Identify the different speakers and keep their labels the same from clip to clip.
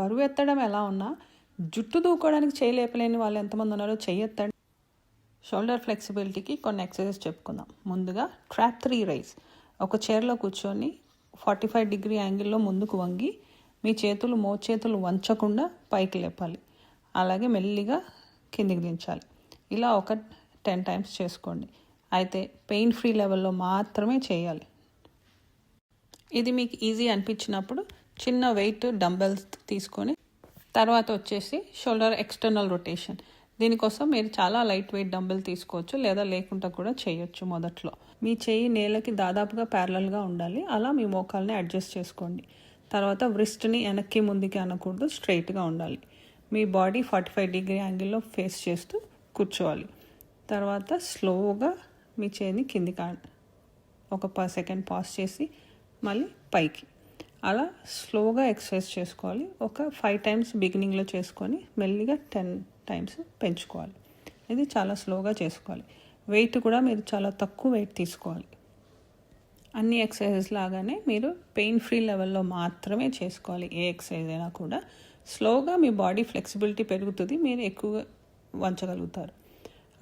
Speaker 1: బరువు ఎత్తడం ఎలా ఉన్నా జుట్టు దూకోవడానికి చేయలేపలేని వాళ్ళు ఎంతమంది ఉన్నారో చేయెత్తండి షోల్డర్ ఫ్లెక్సిబిలిటీకి కొన్ని ఎక్సర్సైజ్ చెప్పుకుందాం. ముందుగా ట్రాప్ త్రీ రైస్ ఒక చైర్లో కూర్చొని ఫార్టీ ఫైవ్ డిగ్రీ యాంగిల్లో ముందుకు వంగి మీ చేతులు మోచేతులు వంచకుండా పైకి లేపాలి. అలాగే మెల్లిగా కిందికి దించాలి. ఇలా ఒక టెన్ టైమ్స్ చేసుకోండి. అయితే పెయిన్ ఫ్రీ లెవెల్లో మాత్రమే చేయాలి. ఇది మీకు ఈజీ అనిపించినప్పుడు చిన్న వెయిట్ డంబెల్స్ తీసుకొని తర్వాత వచ్చేసి షోల్డర్ ఎక్స్టర్నల్ రొటేషన్. దీనికోసం మీరు చాలా లైట్ వెయిట్ డంబెల్ తీసుకోవచ్చు లేదా లేకుండా కూడా చేయొచ్చు మొదట్లో. మీ చేయి నేలకి దాదాపుగా ప్యారలల్గా ఉండాలి. అలా మీ మోకాల్ని అడ్జస్ట్ చేసుకోండి. తర్వాత వ్రిస్ట్ని వెనక్కి ముందుకి అనకూడదు స్ట్రైట్గా ఉండాలి. మీ బాడీ ఫార్టీ ఫైవ్ డిగ్రీ యాంగిల్లో ఫేస్ చేస్తూ కూర్చోవాలి. తర్వాత స్లోగా మీ చేయిని కిందికి ఒక పర్ సెకండ్ పాస్ చేసి మళ్ళీ పైకి. అలా స్లోగా ఎక్సర్సైజ్ చేసుకోవాలి. ఒక ఫైవ్ టైమ్స్ బిగినింగ్లో చేసుకొని మెల్లిగా టెన్ టైమ్స్ పెంచుకోవాలి. ఇది చాలా స్లోగా చేసుకోవాలి. వెయిట్ కూడా మీరు చాలా తక్కువ వెయిట్ తీసుకోవాలి. అన్ని ఎక్సర్సైజెస్ లాగానే మీరు పెయిన్ ఫ్రీ లెవెల్లో మాత్రమే చేసుకోవాలి. ఏ ఎక్సర్సైజ్ అయినా కూడా స్లోగా మీ బాడీ ఫ్లెక్సిబిలిటీ పెరుగుతుంది. మీరు ఎక్కువగా వంచగలుగుతారు.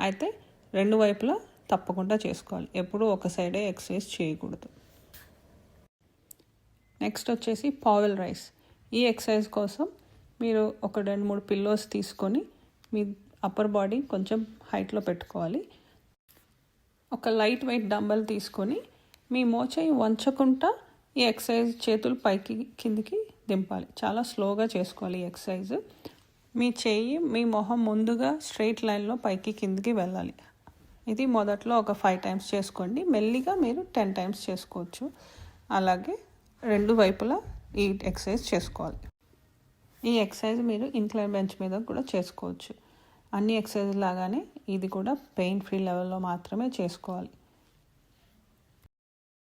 Speaker 1: అయితే రెండు వైపులా తప్పకుండా చేసుకోవాలి. ఎప్పుడూ ఒక సైడే ఎక్సర్సైజ్ చేయకూడదు. నెక్స్ట్ వచ్చేసి పావెల్ రైస్. ఈ ఎక్సర్సైజ్ కోసం మీరు ఒక రెండు మూడు పిల్లోస్ తీసుకొని మీ అప్పర్ బాడీ కొంచెం హైట్లో పెట్టుకోవాలి. ఒక లైట్ వెయిట్ డంబల్ తీసుకొని మీ మోచేయి వంచకుండా ఈ ఎక్సర్సైజ్ చేతులు పైకి కిందికి దింపాలి. చాలా స్లోగా చేసుకోవాలి ఈ ఎక్సర్సైజ్ మీ చేయి మీ మొహం ముందుగా స్ట్రైట్ లైన్లో పైకి కిందికి వెళ్ళాలి. ఇది మొదట్లో ఒక ఫైవ్ టైమ్స్ చేసుకోండి. మెల్లిగా మీరు టెన్ టైమ్స్ చేసుకోవచ్చు. అలాగే రెండు వైపులా ఈ ఎక్సర్సైజ్ చేసుకోవాలి. ఈ ఎక్సర్సైజ్ మీరు ఇంక్లైన్ బెంచ్ మీద కూడా చేసుకోవచ్చు. అన్ని ఎక్సర్సైజ్ లాగానే ఇది కూడా పెయిన్ ఫ్రీ లెవెల్లో మాత్రమే చేసుకోవాలి.